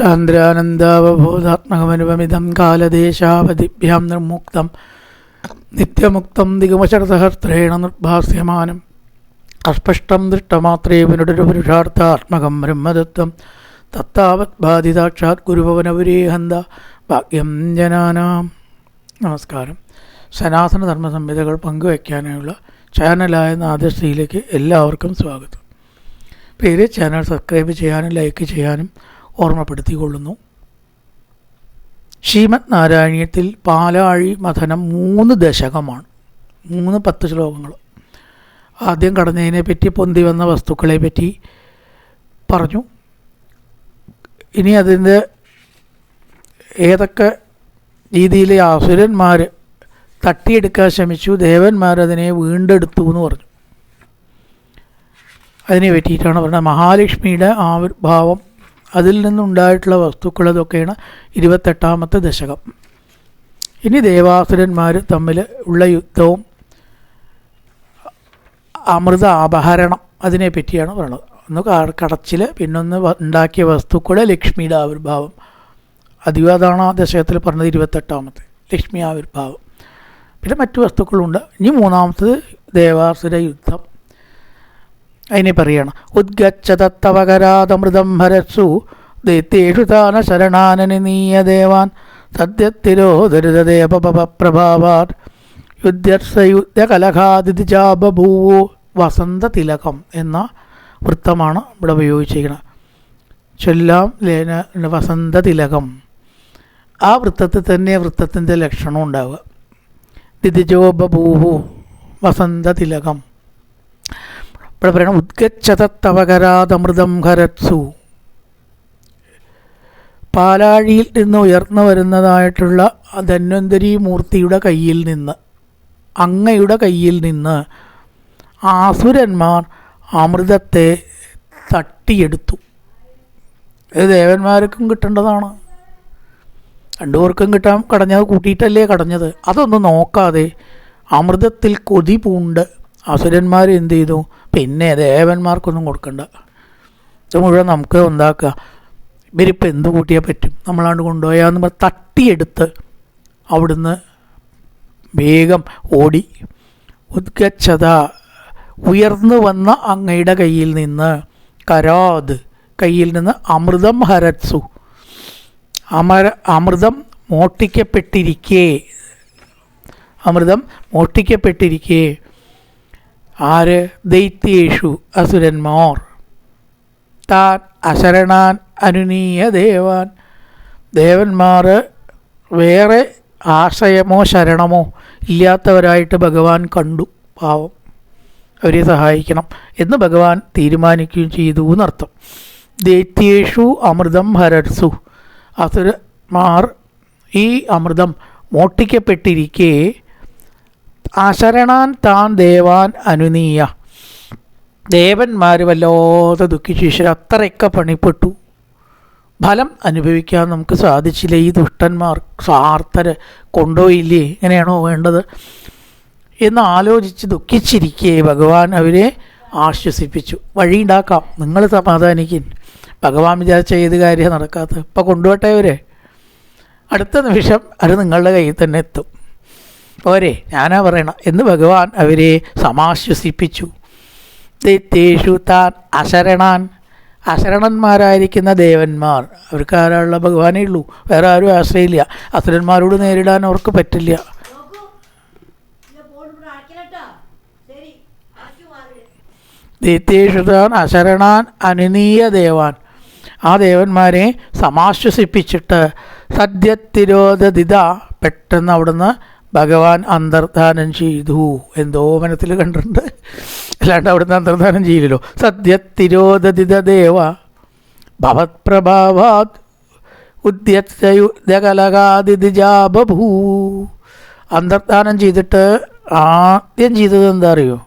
സാന്ദ്രാനന്ദാവബോധാത്മകമനുപമിതം കാലദേശാവധിഭ്യാം നിർമുക്തം നിത്യമുക്തം ദിഗമശരസഹസ്രേണ നിർഭാസ്യമാനം. അസ്പഷ്ടം ദൃഷ്ടമാത്രേ പുനരൊരു പുരുഷാർത്ഥാത്മകം ബ്രഹ്മതത്വം. തത്താവത് ബാധിതാക്ഷാത് ഗുരുഭവനപുരേഹന്ത ഭാഗ്യം ജനാനാം. നമസ്കാരം. സനാതന ധർമ്മ സംഹിതകൾ പങ്കുവയ്ക്കാനുള്ള ചാനലായ നാദശ്രീയിലേക്ക് എല്ലാവർക്കും സ്വാഗതം. പേര് ചാനൽ സബ്സ്ക്രൈബ് ചെയ്യാനും ലൈക്ക് ചെയ്യാനും ഓർമ്മപ്പെടുത്തിക്കൊള്ളുന്നു. ശ്രീമദ് നാരായണീയത്തിൽ പാലാഴി മഥനം മൂന്ന് ദശകമാണ്. മൂന്ന് പത്ത് ശ്ലോകങ്ങൾ. ആദ്യം കടന്നതിനെ പറ്റി പൊന്തി വന്ന വസ്തുക്കളെ പറ്റി പറഞ്ഞു. ഇനി അതിന്റെ ഏതൊക്കെ രീതിയിൽ അസുരന്മാർ തട്ടിയെടുക്കാൻ ശ്രമിച്ചു ദേവന്മാരതിനെ വീണ്ടെടുത്തു എന്ന് പറഞ്ഞു. അതിനെ പറ്റിയിട്ടാണ് പറഞ്ഞത്. മഹാലക്ഷ്മിയുടെ ആവിർഭാവം അതിൽ നിന്നുണ്ടായിട്ടുള്ള വസ്തുക്കൾ അതൊക്കെയാണ് ഇരുപത്തെട്ടാമത്തെ ദശകം. ഇനി ദേവാസുരന്മാർ തമ്മിൽ ഉള്ള യുദ്ധവും അമൃത അപഹരണം അതിനെ പറ്റിയാണ് പറയുന്നത് ഒന്ന് കടച്ചിൽ പിന്നൊന്ന് ഉണ്ടാക്കിയ വസ്തുക്കൾ ലക്ഷ്മിയുടെ ആവിർഭാവം. അധികം ആ ദശകത്തിൽ പറഞ്ഞത് ഇരുപത്തെട്ടാമത്തെ ലക്ഷ്മി ആവിർഭാവം. പിന്നെ മറ്റു വസ്തുക്കളുണ്ട്. ഇനി മൂന്നാമത്തത് ദേവാസുര യുദ്ധം. അതിനെ പറയണം. ഉദ്ഗച്ഛതത്തവകരാതമൃതം ഹരസു ദൈത്യേഷു താന ശരണാനനീയ ദേവാൻ. സദ്യത്തിരോധരുതദേവപ്രഭാവാൻ വസന്ത തിലകം എന്ന വൃത്തമാണ് ഇവിടെ ഉപയോഗിച്ചിരിക്കുന്നത്. ചൊല്ലാം ലേന വസന്ത തിലകം. ആ വൃത്തത്തിൽ തന്നെ വൃത്തത്തിന്റെ ലക്ഷണം ഉണ്ടാവുക. ദിതിജോബഭൂവു വസന്തതിലകം ഇവിടെ പറയണം ഉദ്ഗച്ഛതത്തവകരാതമൃതം ഹരത്സു പാലാഴിയിൽ നിന്ന് ഉയർന്നു വരുന്നതായിട്ടുള്ള ധന്വന്തരി മൂർത്തിയുടെ കയ്യിൽ നിന്ന് അങ്ങയുടെ കയ്യിൽ നിന്ന് ആസുരന്മാർ അമൃതത്തെ തട്ടിയെടുത്തു. ഇത് ദേവന്മാർക്കും കിട്ടേണ്ടതാണ്. രണ്ടുപേർക്കും കിട്ടാൻ കടഞ്ഞത് കൂട്ടിയിട്ടല്ലേ കടഞ്ഞത്. അതൊന്നും നോക്കാതെ അമൃതത്തിൽ കൊതി പൂണ്ട് അസുരന്മാർ എന്ത് ചെയ്തു? പിന്നെ ദേവന്മാർക്കൊന്നും കൊടുക്കണ്ട. ഇത് മുഴുവൻ നമുക്ക് ഉണ്ടാക്കുക. ഇവരിപ്പോൾ എന്ത് കൂട്ടിയാൽ പറ്റും? നമ്മളാണ്ട് കൊണ്ടുപോയാന്ന് തട്ടിയെടുത്ത് അവിടുന്ന് വേഗം ഓടി. ഉദ്ഗച്ഛത ഉയർന്നു വന്ന അങ്ങയുടെ കയ്യിൽ നിന്ന് കരാത് കയ്യിൽ നിന്ന് അമൃതം ഹരത്സു. അമര അമൃതം മോട്ടിക്കപ്പെട്ടിരിക്കേ അമൃതം മോഷ്ടിക്കപ്പെട്ടിരിക്കേ. ആര്? ദൈത്യേഷു അസുരന്മാർ. താൻ അശരണാൻ അനുനീയ ദേവാൻ. ദേവന്മാർ വേറെ ആശ്രയമോ ശരണമോ ഇല്ലാത്തവരായിട്ട് ഭഗവാൻ കണ്ടു. പാവം. അവരെ സഹായിക്കണം എന്ന് ഭഗവാൻ തീരുമാനിക്കുകയും ചെയ്തു എന്നർത്ഥം. ദൈത്യേഷു അമൃതം ഹരത്സു അസുരന്മാർ ഈ അമൃതം മോഷ്ടിക്കപ്പെട്ടിരിക്കെ അശരണാൻ താൻ ദേവാൻ അനുനീയ. ദേവന്മാർ വല്ലാതെ ദുഃഖിച്ചു. അത്രയൊക്കെ പണിപ്പെട്ടു. ഫലം അനുഭവിക്കാൻ നമുക്ക് സാധിച്ചില്ല? ഈ ദുഷ്ടന്മാർ സ്വാർത്ഥര് കൊണ്ടുപോയില്ലേ എങ്ങനെയാണോ വേണ്ടത്? എന്ന് ആലോചിച്ച് ദുഃഖിച്ചിരിക്കെ ഭഗവാൻ അവരെ ആശ്വസിപ്പിച്ചു. വഴിയുണ്ടാക്കാം. നിങ്ങൾ സമാധാനിക്കും ഭഗവാൻ വിചാരിച്ച ഏത് കാര്യം നടക്കാത്ത ഇപ്പം കൊണ്ടുപോട്ടെ അവരെ. അടുത്ത നിമിഷം അത് നിങ്ങളുടെ കയ്യിൽ തന്നെ എത്തും. പോരെ ഞാനാ പറയണം. എന്ന് ഭഗവാൻ അവരെ സമാശ്വസിപ്പിച്ചു. ദൈത്യേഷു താൻ അശരണാൻ. അശരണന്മാരായിരിക്കുന്ന ദേവന്മാർ. അവർക്ക് ആരാളുള്ള ഭഗവാനേ ഉള്ളൂ. വേറെ ആരും ആശ്രയില്ല അസുരന്മാരോട് നേരിടാൻ അവർക്ക് പറ്റില്ല. ദൈത്യേഷു അശരണാൻ അനുനീയ ദേവാൻ. ആ ദേവന്മാരെ സമാശ്വസിപ്പിച്ചിട്ട് സദ്യത്തിരോധതിത പെട്ടെന്ന് അവിടുന്ന് ഭഗവാൻ അന്തർധാനം ചെയ്തു എന്തോ മനത്തിൽ കണ്ടിട്ടുണ്ട്. അല്ലാണ്ട് അവിടുന്ന് അന്തർധാനം ചെയ്യില്ലല്ലോ. സദ്യത്തിരോധതിത ദേവ ഭവത്പ്രഭാവാത് ഉദ്യത്തയുദ്ധകലകാതിജാബഭൂ അന്തർധാനം ചെയ്തിട്ട് ആദ്യം ചെയ്തത് എന്താ അറിയോ?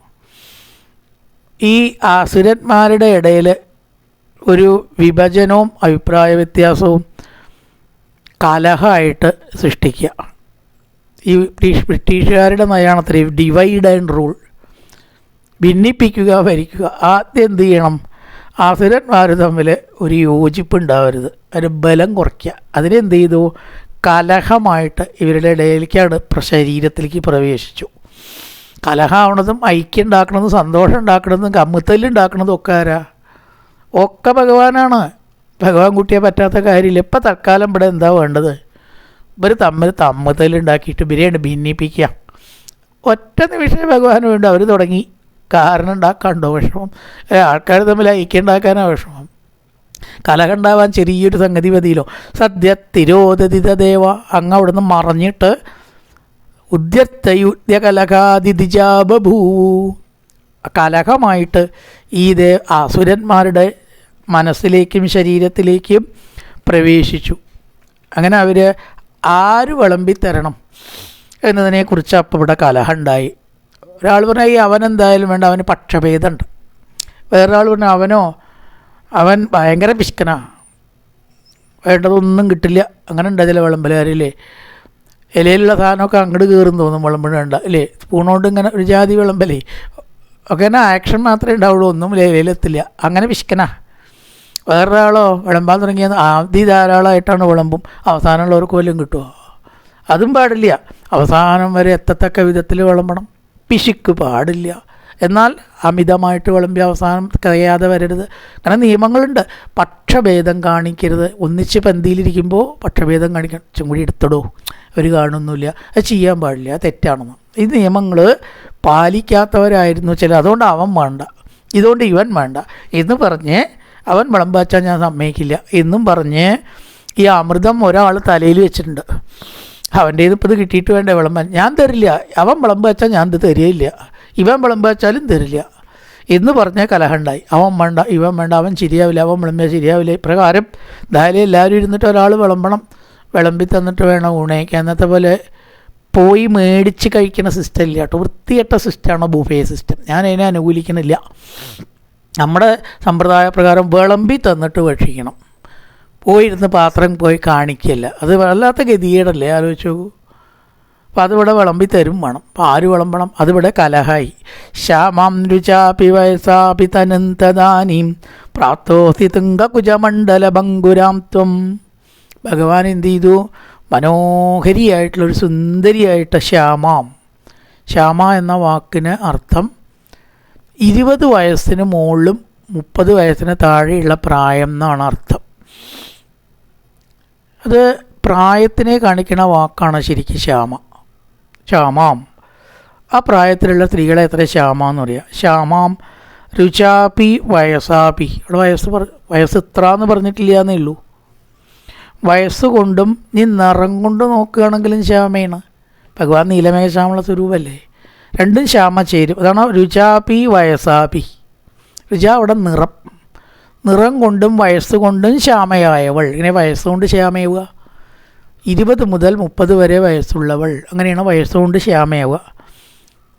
ഈ അസുരന്മാരുടെ ഇടയിൽ ഒരു വിഭജനവും അഭിപ്രായ വ്യത്യാസവും കലഹമായിട്ട് സൃഷ്ടിക്കുക. ഈ ബ്രിട്ടീഷ് ബ്രിട്ടീഷുകാരുടെ മലയാളത്തിൽ ഡിവൈഡ് ആൻഡ് റൂൾ ഭിന്നിപ്പിക്കുക ഭരിക്കുക ആദ്യം എന്ത് ചെയ്യണം? ആസുരന്മാർ തമ്മിൽ ഒരു യോജിപ്പ് ഉണ്ടാവരുത്. ഒരു ബലം കുറയ്ക്കുക. അതിനെന്ത് ചെയ്തു? കലഹമായിട്ട് ഇവരുടെ ഇടയിലേക്കാണ് ശരീരത്തിലേക്ക് പ്രവേശിച്ചു. കലഹമാവണതും ഐക്യം ഉണ്ടാക്കണതും സന്തോഷം ഉണ്ടാക്കണതും കമ്മുത്തല്ലുണ്ടാക്കണതും ഒക്കെ ആരാ? ഒക്കെ ഭഗവാനാണ്. ഭഗവാൻ കുട്ടിയെ പറ്റാത്ത കാര്യമില്ല. ഇപ്പം തൽക്കാലം ഇവിടെ എന്താ വേണ്ടത്? ഇവർ തമ്മിൽ തമ്മത്തലുണ്ടാക്കിയിട്ട് ബിരിയാണി ഭിന്നിപ്പിക്കുക ഒറ്റ നിമിഷം ഭഗവാൻ വേണ്ടി അവർ തുടങ്ങി. കാരണം ഉണ്ടാക്കാണ്ടോ വിഷമം. ആൾക്കാർ തമ്മിൽ ഐക്യം ഉണ്ടാക്കാനാണ് വിഷമം. കലകണ്ടാവാൻ ചെറിയൊരു സംഗതി മതിയിലോ സദ്യ തിരോധതിത ദേവ അങ്ങ് അവിടുന്ന് മറഞ്ഞിട്ട് ഉദ്യത്തയുദ്യ കലകാതിഥിജാബഭൂ കലഹമായിട്ട് ഈ ദേ അസുരന്മാരുടെ മനസ്സിലേക്കും ശരീരത്തിലേക്കും പ്രവേശിച്ചു. അങ്ങനെ അവർ ആര് വിളമ്പിത്തരണം എന്നതിനെക്കുറിച്ച് അപ്പോൾ ഇവിടെ കലഹം ഉണ്ടായി. ഒരാൾ പറഞ്ഞാൽ ഈ അവനെന്തായാലും വേണ്ട അവന് പക്ഷഭേദമുണ്ട്. വേറൊരാൾ പറഞ്ഞു അവനോ അവൻ ഭയങ്കര പിശുക്കനാ. വേണ്ടതൊന്നും കിട്ടില്ല. അങ്ങനെ ഉണ്ട് ചില വിളമ്പലുകാരില്ലേ ഇലയിലുള്ള സാധനമൊക്കെ അങ്ങോട്ട് കയറും തോന്നും വിളമ്പുന്ന വേണ്ട. അല്ലേ സ്പൂണോണ്ട് ഇങ്ങനെ ഒരു ജാതി വിളമ്പലേ. ഒക്കെ ആക്ഷൻ മാത്രമേ ഉണ്ടാവുള്ളൂ. ഒന്നും ഇലയിലെത്തില്ല. അങ്ങനെ പിശുക്കനാ. വേറൊരാളോ വിളമ്പാൻ തുടങ്ങിയത് ആദ്യ ധാരാളമായിട്ടാണ് വിളമ്പും. ഒരു വല്ലതും കിട്ടുമോ അതും പാടില്ല. അവസാനം വരെ എത്തത്തക്ക വിധത്തിൽ വിളമ്പണം. പിശുക്ക് പാടില്ല. എന്നാൽ അമിതമായിട്ട് വിളമ്പി അവസാനം കഴിയാതെ വരരുത്. അങ്ങനെ നിയമങ്ങളുണ്ട്. പക്ഷഭേദം കാണിക്കരുത്. ഒന്നിച്ച് പന്തിയിലിരിക്കുമ്പോൾ പക്ഷഭേദം കാണിക്കണം. കൂടി എടുത്തിടോ. അവർ കാണുന്നില്ല അത് ചെയ്യാൻ പാടില്ല. തെറ്റാണെന്ന്. ഈ നിയമങ്ങൾ പാലിക്കാത്തവരായിരുന്നു ചില അതുകൊണ്ട് അവൻ വേണ്ട. ഇതുകൊണ്ട് ഇവൻ വേണ്ട. എന്ന് പറഞ്ഞ് അവൻ വിളമ്പാച്ചാൽ ഞാൻ സമ്മതിക്കില്ല എന്നും പറഞ്ഞ് ഈ അമൃതം ഒരാൾ തലയിൽ വെച്ചിട്ടുണ്ട്. അവന്റെ ഇപ്പോൾ ഇത് കിട്ടിയിട്ട് വേണ്ട വിളമ്പാൻ? ഞാൻ തരില്ല. അവൻ വിളമ്പ് വെച്ചാൽ ഞാൻ ഇത് തരികയില്ല. ഇവൻ വിളമ്പ് വെച്ചാലും തരില്ല. എന്ന് പറഞ്ഞ കലഹമുണ്ടായി അവൻ വേണ്ട ഇവൻ വേണ്ട അവൻ ശരിയാവില്ല അവൻ വിളമ്പിയാൽ ശരിയാവില്ല. ഇപ്രകാരം എന്തായാലും എല്ലാവരും ഇരുന്നിട്ട് ഒരാൾ വിളമ്പണം. വിളമ്പി തന്നിട്ട് വേണം ഊണയ്ക്കാൻ അന്നത്തെ പോലെ പോയി മേടിച്ച് കഴിക്കുന്ന സിസ്റ്റം ഇല്ല കേട്ടോ. വൃത്തികെട്ട സിസ്റ്റമാണ് ബുഫേ സിസ്റ്റം ഞാൻ അതിനെ അനുകൂലിക്കുന്നില്ല നമ്മുടെ സമ്പ്രദായ പ്രകാരം വിളമ്പി തന്നിട്ട് ഭക്ഷിക്കണം. പോയിരുന്ന് പാത്രം പോയി കാണിക്കല്ല. അത് വല്ലാത്ത ഗതികേടല്ലേ? ആലോചിച്ചു അപ്പോൾ അതിവിടെ വിളമ്പി തരും വേണം. അപ്പോൾ ആര് വിളമ്പണം? അതിവിടെ കലഹായി. ശ്യാമാം രുചാപി വയസാപി തനന്തദാനീം പ്രാപ്തോസ്തി തുങ്കകുജമണ്ഡല ഭംഗുരാം ത്വം. ഭഗവാൻ എന്ത് ചെയ്തു? മനോഹരിയായിട്ടുള്ളൊരു സുന്ദരിയായിട്ട ശ്യാമാം. ശ്യാമ എന്ന വാക്കിന് അർത്ഥം ഇരുപത് വയസ്സിന് മുകളിലും മുപ്പത് വയസ്സിന് താഴെയുള്ള പ്രായം എന്നാണ് അർത്ഥം. അത് പ്രായത്തിനെ കാണിക്കുന്ന വാക്കാണ് ശരിക്കും ശ്യാമ. ശ്യാമാം. ആ പ്രായത്തിലുള്ള സ്ത്രീകളെ എത്ര ശ്യാമ എന്ന് പറയുക ശ്യാമാം രുചാപി വയസാപി. ഇവിടെ വയസ്സ് പറ വയസ്സ് ഇത്ര എന്ന് പറഞ്ഞിട്ടില്ല എന്നേ ഉള്ളൂ. വയസ്സ് കൊണ്ടും നീ നിറം കൊണ്ട് നോക്കുകയാണെങ്കിലും ശ്യാമയാണ് ഭഗവാൻ നീലമേഘ ശ്യാമള സ്വരൂപല്ലേ? രണ്ടും ക്ഷാമ ചേരും. അതാണ് രുചാപി വയസാപി രുച അവിടെ നിറം. നിറം കൊണ്ടും വയസ്സ് കൊണ്ടും ഇങ്ങനെ വയസ്സുകൊണ്ട് ശ്യാമയാവുക. ഇരുപത് മുതൽ മുപ്പത് വരെ വയസ്സുള്ളവൾ. അങ്ങനെയാണ് വയസ്സുകൊണ്ട് ശ്യാമയാവുക.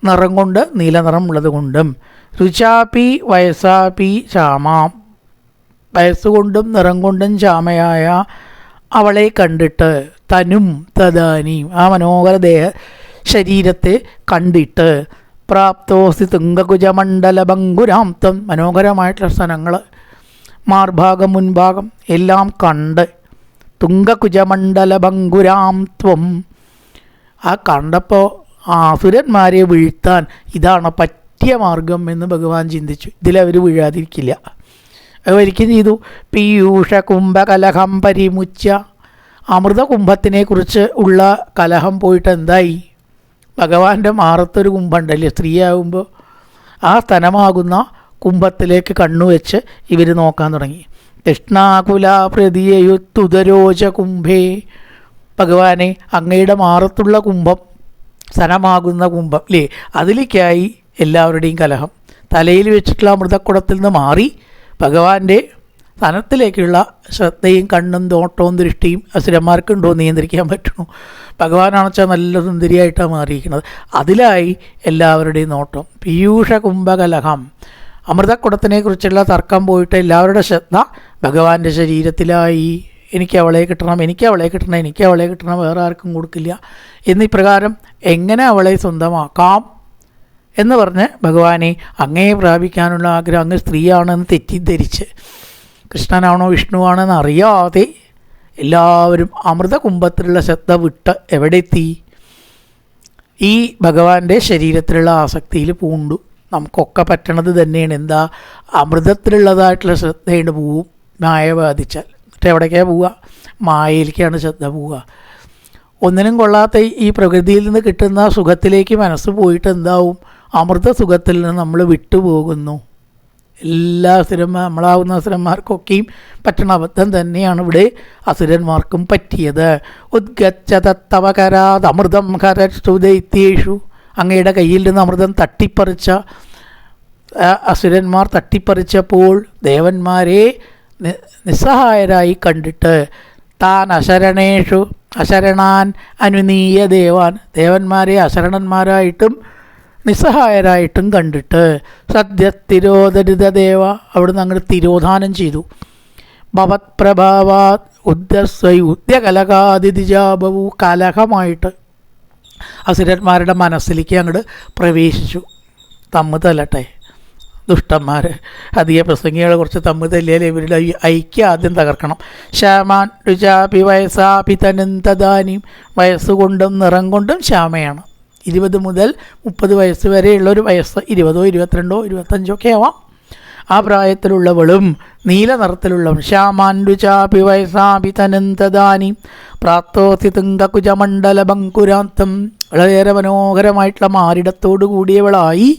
നിറം കൊണ്ട് നീലനിറം ഉള്ളത് കൊണ്ടും. രുചാപി വയസാപി ശ്യാമാം. വയസ്സുകൊണ്ടും നിറം കൊണ്ടും ക്ഷാമയായ അവളെ കണ്ടിട്ട് തനും തദാനിയും ആ മനോഹര ദേഹ ശരീരത്തെ കണ്ടിട്ട്. പ്രാപ്തോസ്തി തുങ്കകുജമണ്ഡല ഭംഗുരാംത്വം മനോഹരമായിട്ടുള്ള സ്ഥലങ്ങൾ മാർഭാഗം മുൻഭാഗം എല്ലാം കണ്ട്. തുങ്കകുജമണ്ഡല ബംഗുരാംത്വം ആ കണ്ടപ്പോൾ ആസുരന്മാരെ വീഴ്ത്താൻ ഇതാണ് പറ്റിയ മാർഗം എന്ന് ഭഗവാൻ ചിന്തിച്ചു. ഇതിലവർ വീഴാതിരിക്കില്ല. ഒരിക്കലും ചെയ്തു. പീയൂഷ കുംഭകലഹം പരിമുച്ച അമൃതകുംഭത്തിനെക്കുറിച്ച് കുറിച്ച് ഉള്ള കലഹം പോയിട്ട് എന്തായി? ഭഗവാന്റെ മാറത്തൊരു കുംഭമുണ്ടല്ലേ സ്ത്രീയാകുമ്പോൾ ആ സ്ഥലമാകുന്ന കുംഭത്തിലേക്ക് കണ്ണുവെച്ച് ഇവർ നോക്കാൻ തുടങ്ങി. കൃഷ്ണാകുല പ്രതിയുത്തുതരോച കുംഭേ. ഭഗവാനെ അങ്ങയുടെ മാറത്തുള്ള കുംഭം സ്ഥലമാകുന്ന കുംഭം അല്ലേ അതിലേക്കായി എല്ലാവരുടെയും കലഹം. തലയിൽ വെച്ചിട്ടുള്ള അമൃതക്കുടത്തിൽ നിന്ന് മാറി ഭഗവാന്റെ സ്ഥലത്തിലേക്കുള്ള ശ്രദ്ധയും കണ്ണും തോട്ടവും ദൃഷ്ടിയും അസുരന്മാർക്കുണ്ടോ നിയന്ത്രിക്കാൻ പറ്റണു ഭഗവാനാണെച്ചാൽ നല്ല സുന്ദരിയായിട്ടാണ് മാറിയിരിക്കുന്നത്. അതിലായി എല്ലാവരുടെയും നോട്ടം. പീയൂഷ കുംഭകലഹം അമൃതക്കുടത്തിനെ കുറിച്ചുള്ള തർക്കം പോയിട്ട് എല്ലാവരുടെ ശ്രദ്ധ ഭഗവാന്റെ ശരീരത്തിലായി. എനിക്ക് അവളെ കിട്ടണം എനിക്ക് അവളെ കിട്ടണം എനിക്ക് അവളെ കിട്ടണം വേറെ ആർക്കും കൊടുക്കില്ല. എന്നീ പ്രകാരം എങ്ങനെ അവളെ സ്വന്തമാക്കാം എന്ന് പറഞ്ഞ് ഭഗവാനെ അങ്ങയെ പ്രാപിക്കാനുള്ള ആഗ്രഹം അങ്ങ് സ്ത്രീയാണെന്ന് തെറ്റിദ്ധരിച്ച്. കൃഷ്ണനാണോ വിഷ്ണുവാണോ അറിയാതെ എല്ലാവരും അമൃതകുംഭത്തിലുള്ള ശ്രദ്ധ വിട്ട് എവിടെ എത്തി ഈ ഭഗവാന്റെ ശരീരത്തിലുള്ള ആസക്തിയിൽ പൂണ്ടു. നമുക്കൊക്കെ പറ്റണത് തന്നെയാണ്. എന്താ? അമൃതത്തിലുള്ളതായിട്ടുള്ള ശ്രദ്ധയുണ്ട് പോവും. മായ ബാധിച്ചാൽ. എന്നിട്ട് എവിടേക്കാണ് പോവുക മായയിലേക്കാണ് ശ്രദ്ധ പോവുക ഒന്നിനും കൊള്ളാത്ത ഈ പ്രകൃതിയിൽ നിന്ന് കിട്ടുന്ന സുഖത്തിലേക്ക് മനസ്സ് പോയിട്ട് എന്താവും? അമൃത സുഖത്തിൽ നിന്ന് നമ്മൾ വിട്ടുപോകുന്നു. എല്ലാ അസുരന്മാർ നമ്മളാവുന്ന അസുരന്മാർക്കൊക്കെയും പറ്റണ അബദ്ധം തന്നെയാണ് ഇവിടെ അസുരന്മാർക്കും പറ്റിയത്. ഉദ്ഗച്ഛതവകരാത് അമൃതം ഹരസ്തുദൈത്യേഷു അങ്ങയുടെ കയ്യിൽ നിന്ന് അമൃതം തട്ടിപ്പറിച്ച അസുരന്മാർ തട്ടിപ്പറിച്ചപ്പോൾ ദേവന്മാരെ നിസ്സഹായരായി കണ്ടിട്ട് താൻ അശരണേഷു അശരണാൻ അനുനീയ ദേവാൻ. ദേവന്മാരെ അശരണന്മാരായിട്ടും നിസ്സഹായരായിട്ടും കണ്ടിട്ട് സദ്യത്തിരോധരിത ദേവ അവിടുന്ന് അങ്ങോട്ട് തിരോധാനം ചെയ്തു. ഭവത് പ്രഭാവാത് ഉദ്യസ്വൈ ഉദ്യകലകാതിജാപവു കലഹമായിട്ട് അസുരന്മാരുടെ മനസ്സിലേക്ക് അങ്ങോട്ട് പ്രവേശിച്ചു. തമ്മ് തല്ലട്ടെ. ദുഷ്ടന്മാർ അധിക പ്രസംഗികളെ കുറച്ച് തമ്മ് തല്ലിയാൽ ഇവരുടെ ഐക്യം ആദ്യം തകർക്കണം. ശ്യാമാൻ രുചാപി വയസ്സാപി തനന്തദാനിയും വയസ്സുകൊണ്ടും നിറം കൊണ്ടും ശ്യാമയാണ്. ഇരുപത് മുതൽ മുപ്പത് വയസ്സ് വരെയുള്ള ഒരു വയസ്സ് ഇരുപതോ ഇരുപത്തിരണ്ടോ ഇരുപത്തഞ്ചോ ഒക്കെ ആവാം. ആ പ്രായത്തിലുള്ളവളും നീല നിറത്തിലുള്ളവൾ ശ്യാമാൻഡു ചാപി വയസ്സാപി തനന്തദാനി പ്രാത്തോത്തി തുങ്കകുജമണ്ഡല ബങ്കുരാന്തം വളരെയേറെ മനോഹരമായിട്ടുള്ള മാരിടത്തോടു കൂടിയവളായി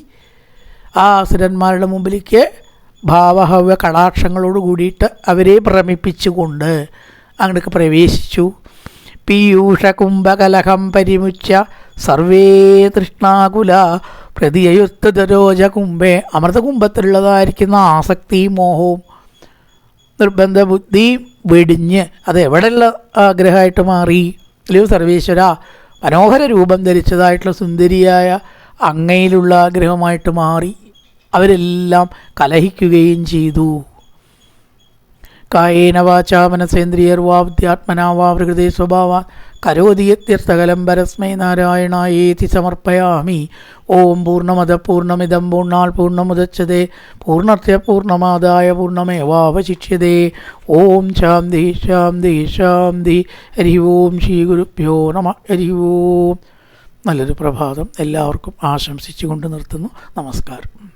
ആ അസുരന്മാരുടെ മുമ്പിലേക്ക് ഭാവഹവ്യ കടാക്ഷങ്ങളോട് കൂടിയിട്ട് അവരെ ഭ്രമിപ്പിച്ചുകൊണ്ട് അങ്ങോട്ടേക്ക് പ്രവേശിച്ചു. പീയൂഷ കുംഭകലഹം പരിമുച്ച സർവേ തൃഷ്ണാകുല പ്രതിയുസ്തുതരോജ കുംഭേ അമൃതകുംഭത്തിലുള്ളതായിരിക്കുന്ന ആസക്തിയും മോഹവും. നിർബന്ധ ബുദ്ധി വെടിഞ്ഞ് അത് എവിടെയുള്ള ആഗ്രഹമായിട്ട് മാറി? അല്ലയോ സർവേശ്വര മനോഹര രൂപം ധരിച്ചതായിട്ടുള്ള സുന്ദരിയായ അങ്ങയിലുള്ള ആഗ്രഹമായിട്ട് മാറി. അവരെല്ലാം കലഹിക്കുകയും ചെയ്തു. കായേന വാചാ മനസേന്ദ്രിയർവാ വിദ്യാത്മനാ വാ പ്രകൃതി സ്വഭാവ. കരോതിയത്യർത്ഥകലം പരസ്മൈ നാരായണായേതി സമർപ്പയാമി. ഓം പൂർണമത പൂർണമിതം പൂർണാൽ പൂർണമുദച്ഛതേ. പൂർണത്യ പൂർണമാദായ പൂർണമേവാവശിഷ്യതേ ഓം ശാന്തി ശാന്തി ശാന്തി. ഹരി ഓം ശ്രീ ഗുരുഭ്യോ നമ. ഹരി ഓം. നല്ലൊരു പ്രഭാതം എല്ലാവർക്കും ആശംസിച്ചുകൊണ്ട് നിർത്തുന്നു. നമസ്കാരം.